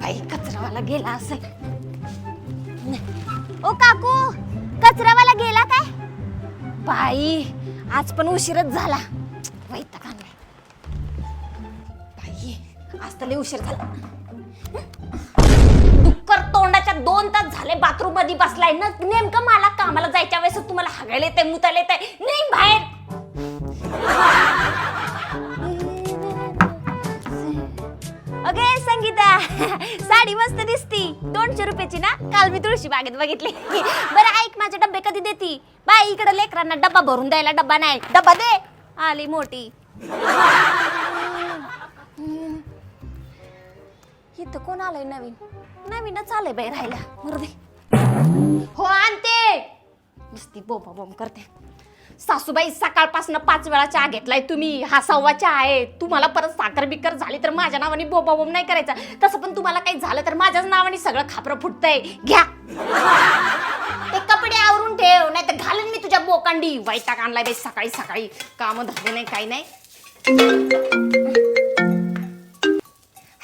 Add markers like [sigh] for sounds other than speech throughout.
बाई कचरावाला गेला असेल. ओ काकू कचरावाला गेला काय? बाई आज पण उशीरच झाला. वैताग आणलाय बाई आज तर लय उशीर झाला. डुक्कर तोंडाच्या दोन तास झाले बाथरूममध्ये बसलाय. ना नेमकं मला कामाला जायच्या वेळेस तुम्हाला हगायला येते मुतायला येते नाही बाहेर. [laughs] साडी मस्त दिसती. दोनशे रुपयाची ना? काल मी तुळशी बागेत बघितली. [laughs] बरं ऐक माझे डब्बे कधी देती? बाई इकडे लेकरांना डब्बा भरून द्यायला डब्बा नाही. डब्बा दे. आली मोठी. [laughs] इथं कोण आलंय नवीन? नवीनच आलंय बाई राहायला. मरुदे हो आणते. नुसती बोंबा बोंब करते. सासूबाई सकाळपासून पाच वेळा चहा घेतलाय तुम्ही. हा सव्वा चहा आहे. तुम्हाला परत साखर बिकर झाली तर माझ्या नावाने बोंबा नाही करायचा. तसं पण तुम्हाला काही झालं तर माझ्याच नावाने सगळं खापरं फुटतंय. घ्या. ते कपडे आवरून ठेव नाही तर घालेन मी तुझ्या बोकांडी. वैताग आणलाय बाई सकाळी सकाळी. काम धरले नाही काही नाही.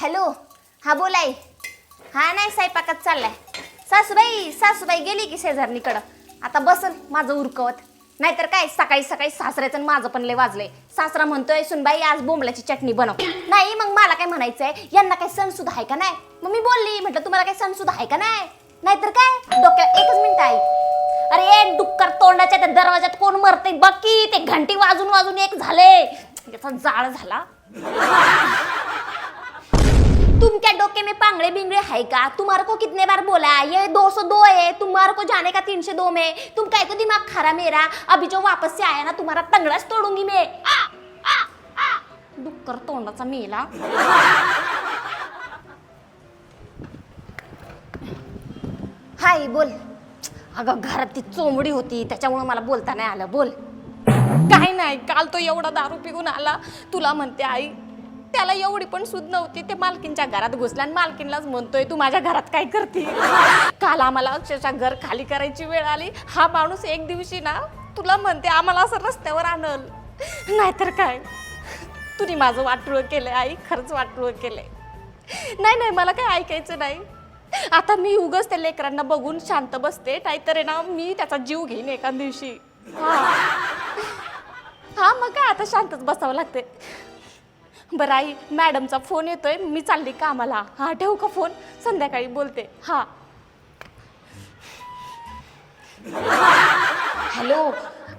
हॅलो हा बोलाय. हा नाही स्वयंपाकात चाललाय. सासूबाई सासूबाई गेली की शेजारणीकडं. आता बसल माझं उरकवत. नाहीतर काय सकाळी सकाळी सासऱ्याचं आणि माझं पण लय वाजलंय. सासरा म्हणतोय सुनबाई आज बोंबल्याची चटणी बनव. नाही मग मला काय म्हणायचंय? यांना काय सण सुद्धा आहे का नाही? मग मी बोलली म्हटलं तुम्हाला काही सण सुद्धा आहे का नाही? नाहीतर काय? डोक्यात एकच मिनिट आहे. अरे डुक्कर तोंडाच्या त्या दरवाजात कोण मरते बघ की ते घंटी वाजून वाजून एक झाले याचा जाळ झाला. तुमके डोके में पांगड़े बिंगड़े है का? तुम्हारे को कितने बार बोला ये दो सौ दो है तुम्हारे को जाने का तीन सौ दो में। तुम काय को दिमाग खरा मेरा। अभी जो वापस से आया ना तुम्हारा तंगड़ाच तोडूंगी मैं। डुक्कर तोंडाचा मेला। हाय बोल। अगं घरात ती चोंबडी होती त्याच्यामुळे मला बोलता नाही आलं. बोल. काय नाही काल तो एवढा दारू पिऊन आला. तुला म्हणते आई त्याला एवढी पण सूद नव्हती ते मालकीनच्या घरात घुसला आणि मालकीनलाच म्हणतोय तू माझ्या घरात काय करते? [laughs] काल आम्हाला अक्षरशः घर खाली करायची वेळ आली. हा माणूस एक दिवशी ना तुला म्हणते आम्हाला असं रस्त्यावर आणल. [laughs] नाहीतर काय? तुने माझं वाटोळं केलंय आई खरंच वाटोळं केलंय. नाही नाही मला काय ऐकायचं नाही. आता मी उगच त्या लेकरांना बघून शांत बसते नाहीतर ना मी त्याचा जीव घेईन एका दिवशी. हा. हा मग काय आता शांतच बसावं लागते बरं आई मॅडमचा फोन येतोय मी चालली कामाला. हा ठेवू का फोन? संध्याकाळी बोलते. हा. हॅलो.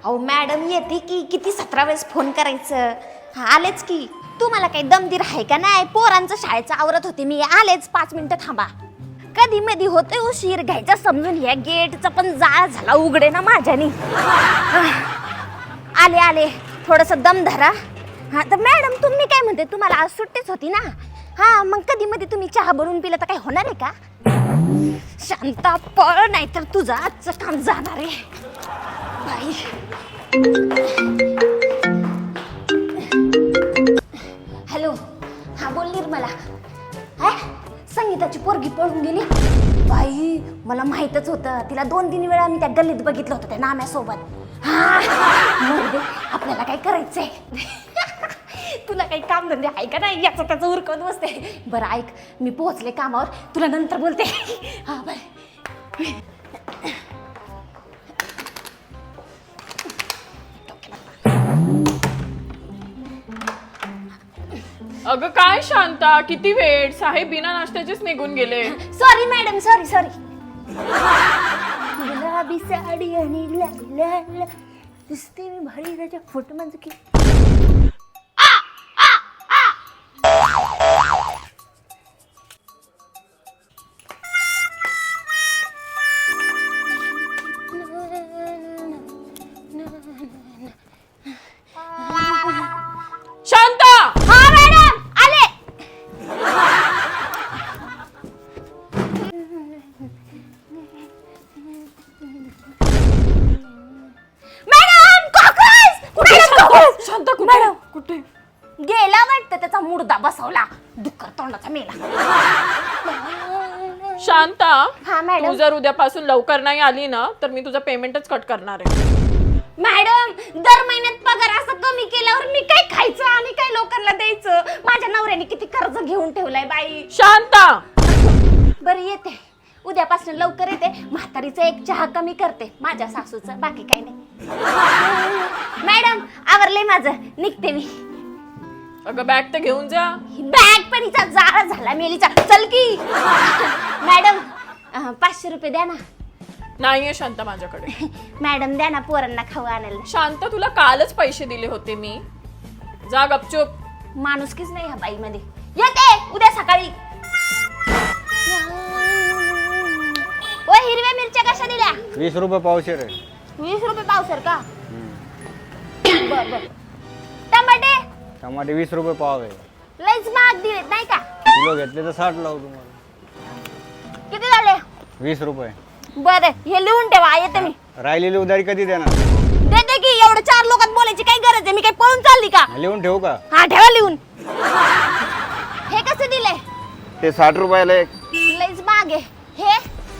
अहो मॅडम येते की किती सतरा वेळेस फोन करायचं? हा आलेच की. तू मला काही दमदीर आहे का नाही? पोरांचं शाळेचं आवरत होते मी. आलेच पाच मिनिटं थांबा. कधी मधी होते उशीर घ्यायचा समजून या गेटचा पण जाळ झाला उघडे ना माझ्यानी. आले आले. थोडस दम धरा. हा तर मॅडम तुम्ही काय म्हणते? तुम्हाला आज सुट्टीच होती ना? हा मग कधी मध्ये तुम्ही चहा बनवून पिलं तर काय होणार आहे का? शांता पळ नाहीतर तुझं आजचं काम जाणार आहे. बाई. हॅलो. हा बोल निर्मला. हा संगीताची पोरगी पळून गेली. बाई मला माहीतच होतं. तिला दोन तीन वेळा मी त्या गल्लीत बघितलं होतं त्या नाम्यासोबत. हा. मग दे, आपल्याला काय करायचंय? तुला काही काम धंदे आहे का नाही? याचं त्याचं उरकत बसते. बरं ऐक मी पोहोचले कामावर. तुला नंतर बोलते. हा बाय अगं काय शांता? किती वेळ? साहेब बिना नाश्त्याचेच निघून गेले. सॉरी मॅडम सॉरी सॉरी गुलाबी साडी आणि लाल लाल दिसते मी भारी त्याच्या फोटो म्हणजे की मुर्दा बसवला डुक्कर तोंडाचा मेला. शांता हा तू मॅडम जर उद्यापासून लवकर नाही आली ना तर मी तुझा पेमेंटच कट करणार आहे. मॅडम दर महिन्यात पगार असं कमी केल्यावर मी काय खायचं आणि काय लोकांना द्यायचं? माझ्या नवऱ्याने किती कर्ज घेऊन ठेवलंय बाई. शांता! लवकर येते. म्हातारीचं एक चहा कमी करते माझ्या सासूचं बाकी काही नाही. मॅडम आवरलंय माझं. निघते मी. अगं बॅग तर घेऊन जा. बॅग पण हिचा जाळा झाला मेलीचा. चल की. मॅडम अं, पाचशे रुपये द्या ना. नाहीये शांता माझ्याकडे. मॅडम द्या ना पोरांना खाऊ आणायला. शांत तुला कालच पैसे दिले होते मी. जा गपचूप. माणुसकीच नाही ह्या बाईमध्ये. येते उद्या सकाळी. ओ हिरव्या मिरच्या कशा दिल्या? वीस रुपये पावशेर आहे. वीस रुपये पावसर का? बर बर. टमाटे? टमाटे वीस रुपये पाव आहे. लईच महाग दिलेत नाही का? किलो घेतले तर साठ लावू तुम्हाला. किती झाले? वीस रुपये. बर हे लिहून ठेवा येते मी. राहिलेली उधारी कधी देणार? देते की एवढं चार लोकात बोलायची काय गरज आहे? मी काय पळून चालली का? लिहून ठेवू का? हा ठेवा लिहून. हे कसे दिले? ते साठ रुपयाला एक. लईच महाग आहे. हे?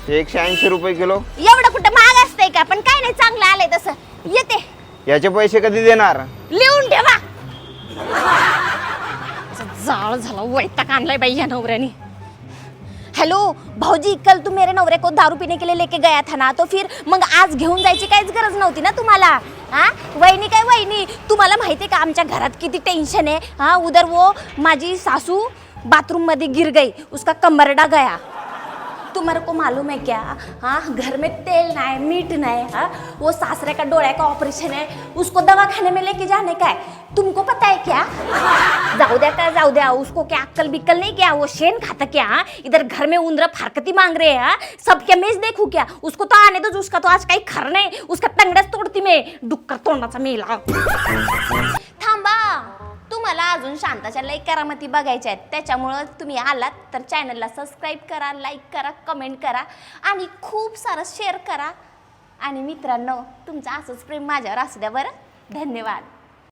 ते एकशे ऐंशी रुपये किलो. एवढं कुठं महाग असतंय का? पण काय नाही चांगलं आलंय तसं. येते. याचे पैसे कधी देणार? लिहून ठेवा. जाळ झाला वैताग आणलाय बाई या नवऱ्याने. हेलो भाऊजी कल तू मेरे नवरे को दारू पीने के लिए लेके गया था ना? तो फिर मग आज घेऊन जायची काहीच गरज नव्हती ना तुम्हाला? हा वहिनी काय वहिनी? तुम्हाला माहिती आहे का आमच्या घरात किती टेन्शन आहे? हा उधर वो माझी सासू बाथरूममध्ये गिर गई उसका कमरडा गया. तुम्हारे को मालूम है क्या? हाँ घर में तेल ना है मीट ना है हाँ? वो सासरे का डोड़ा का ऑपरेशन है उसको दवा खाने में लेके जाने का है। तुमको पता है क्या? जाऊ द्या का जाऊ द्या उसको क्या अक्कल बिक्कल नहीं क्या? वो शेन खाता क्या? हाँ? इधर घर में उंदरा फारकती मांग रहे हैं हाँ? सब क्या मेज देखू क्या? उसको तो आने दो उसका तो आज काही खर नाही उसका तंगड्याच तोडती मे डुक्कर तोंडाचा मेला। [laughs] थांबा। तुम्हाला अजून शांताच्या लई करामती बघायच्या आहेत. त्याच्यामुळं तुम्ही आलात तर चॅनलला सबस्क्राईब करा लाईक करा कमेंट करा आणि खूप सारं शेअर करा. आणि मित्रांनो तुमचं असंच प्रेम माझ्यावर असू द्या बरं. धन्यवाद.